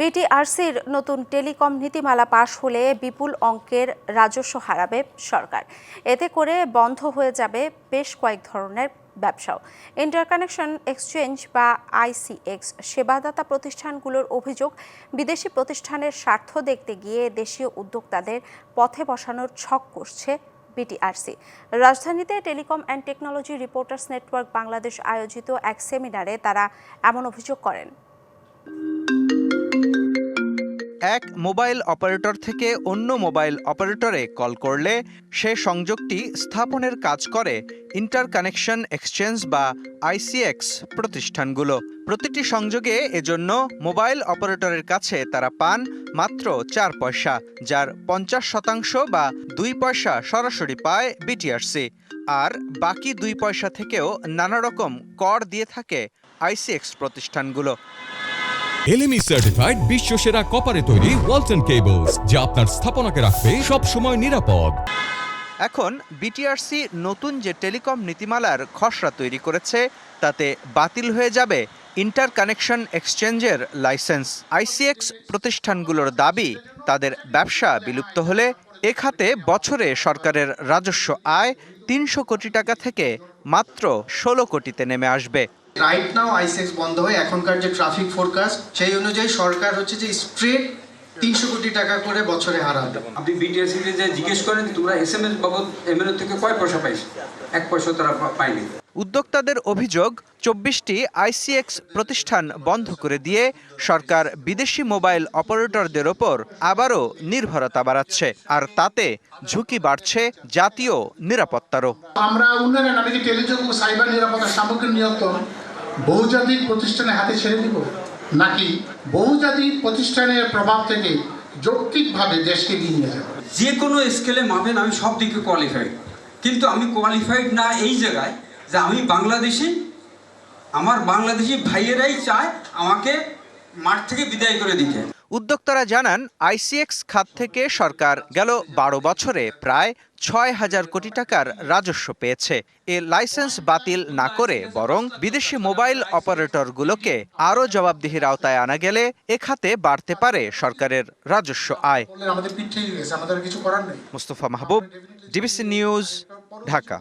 বিটিআরসির নতুন টেলিকম নীতিমালা পাশ হলে বিপুল অঙ্কের রাজস্ব হারাবে সরকার। এতে করে বন্ধ হয়ে যাবে বেশ কয়েক ধরনের ব্যবসাও। ইন্টারকানেকশন এক্সচেঞ্জ বা আইসিএক্স সেবাদাতা প্রতিষ্ঠানগুলোর অভিযোগ, বিদেশি প্রতিষ্ঠানের স্বার্থ দেখতে গিয়ে দেশীয় উদ্যোক্তাদের পথে বসানোর ছক করছে বিটিআরসি। রাজধানীতে telecom and technology reporters network Bangladesh আয়োজিত এক সেমিনারে তারা এমন অভিযোগ করেন। এক মোবাইল অপারেটর থেকে অন্য মোবাইল অপারেটরে কল করলে সে সংযোগটি স্থাপনের কাজ করে ইন্টারকানেকশন এক্সচেঞ্জ বা আইসিএক্স প্রতিষ্ঠানগুলো। প্রতিটি সংযোগে এজন্য মোবাইল অপারেটরের কাছে তারা পান মাত্র চার পয়সা, যার পঞ্চাশ শতাংশ বা দুই পয়সা সরাসরি পায় বিটিআরসি। আর বাকি দুই পয়সা থেকেও নানা রকম কর দিয়ে থাকে আইসিএক্স প্রতিষ্ঠানগুলো। এলএমই সার্টিফাইড বিশ্ব সেরা কপারে তৈরি ওয়ালটন কেবলস যা আপনার স্থাপনাকে রাখবে সব সময় নিরাপদ। এখন বিটিআরসি নতুন যে টেলিকম নীতিমালার খসড়া তৈরি করেছে, তাতে বাতিল হয়ে যাবে ইন্টার কানেকশন এক্সচেঞ্জের লাইসেন্স আইসিএক্স প্রতিষ্ঠানগুলোর দাবি, তাদের ব্যবসা বিলুপ্ত হলে এ খাতে বছরে সরকারের রাজস্ব আয় তিনশো কোটি টাকা থেকে মাত্র ষোলো কোটিতে নেমে আসবে। রাইট নাও আইসিএক্স বন্ধ হয়ে এখনকার যে ট্রাফিক ফোরকাস্ট সেই অনুযায়ী সরকার হচ্ছে যে স্ট্রেট তিনশো কোটি টাকা করে বছরে হারাবে আপনি বিটিএসসি তে যে জিজ্ঞেস করেন তোমরা এস এম এস বাবদ এমএলএ থেকে কয় পয়সা পাইছো এক পয়সা তারা পা- পায়নি। উদ্যোক্তাদের অভিযোগ চব্বিশটি আইসিএক্স প্রতিষ্ঠান বন্ধ করে দিয়ে সরকার বিদেশি মোবাইল অপারেটরদের ওপর আবারও নির্ভরতা বাড়াচ্ছে আর তাতে ঝুঁকি বাড়ছে জাতীয় নিরাপত্তারও। আমরা উন্নয়নের নামে কি টেলিযোগ সাইবার নিরাপত্তা সামগ্রী নিয়ন্ত্রণ বহুজাতিক প্রতিষ্ঠানের হাতে ছেড়ে দিব? নাকি বহুজাতিক প্রতিষ্ঠানের প্রভাব থেকে যৌক্তিকভাবে দেশকে নিয়ে যাবে? যে কোনো স্কেলে মাপেন, আমি সব দিকে কোয়ালিফাইড কিন্তু আমি কোয়ালিফাইড না এই জায়গায় যে আমি বাংলাদেশি, আমার বাংলাদেশি ভাইয়েরাই চায় আমাকে মাঠ থেকে বিদায় করে দিতে। উদ্যোক্তারা জানান আইসিএক্স খাত থেকে সরকার গেল বারো বছরে প্রায় ছয় হাজার কোটি টাকার রাজস্ব পেয়েছে। এ লাইসেন্স বাতিল না করে বরং বিদেশি মোবাইল অপারেটরগুলোকে আরও জবাবদিহির আওতায় আনা গেলে এ খাতে বাড়তে পারে সরকারের রাজস্ব আয়। Mustafa Mahbub DBC news Dhaka.